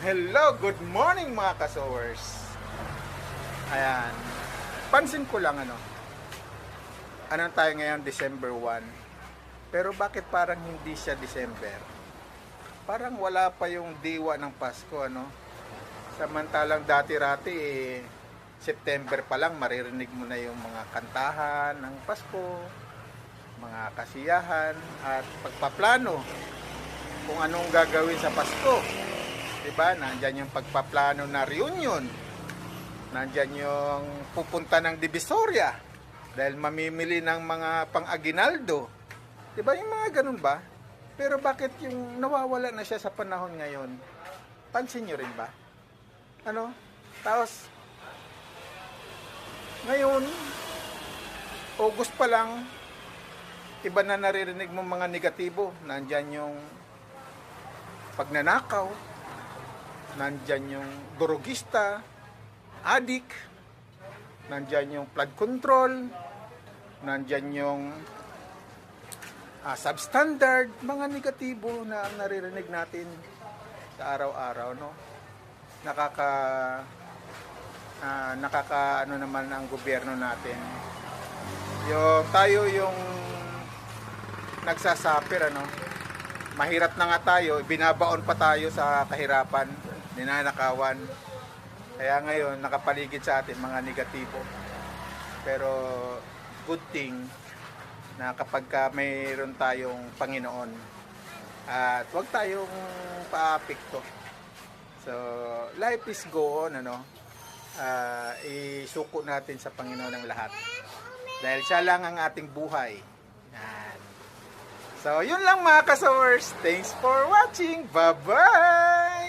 Hello, good morning mga kasowers. Ayan. Pansin ko lang ano. Ano tayo ngayon, December 1. Pero bakit parang hindi siya December? Parang wala pa yung diwa ng Pasko, ano? Samantalang dati-rati eh, September pa lang maririnig mo na yung mga kantahan ng Pasko, mga kasiyahan at pagpaplano kung anong gagawin sa Pasko. 'Di ba? Nandiyan yung pagpaplano na reunion. Nandiyan yung pupunta ng Divisoria dahil mamimili ng mga pang-aginaldo. 'Di ba? Yung mga ganun ba? Pero bakit yung nawawala na siya sa panahon ngayon? Pansin nyo rin ba? Ano? Tapos, ngayon, August pa lang, iba na naririnig mo mga negatibo. Nandyan yung pagnanakaw, nandyan yung durugista, adik, nandyan yung flood control, nandyan yung ah, substandard, mga negatibo na naririnig natin sa araw-araw, no? Nakaka ah, nakaka ano naman ang gobyerno natin. Yung tayo yung nagsasuffer ano. Mahirap na nga tayo, binabaon pa tayo sa kahirapan, ninanakawan. Kaya ngayon nakapaligid sa atin mga negatibo. Pero good thing na kapag ka mayroon tayong Panginoon at wag tayong paapekto. So, life is go on, ano? Ah, isuko natin sa Panginoon ang lahat. Dahil siya lang ang ating buhay. Yan. So, yun lang mga kasowers. Thanks for watching. Bye-bye!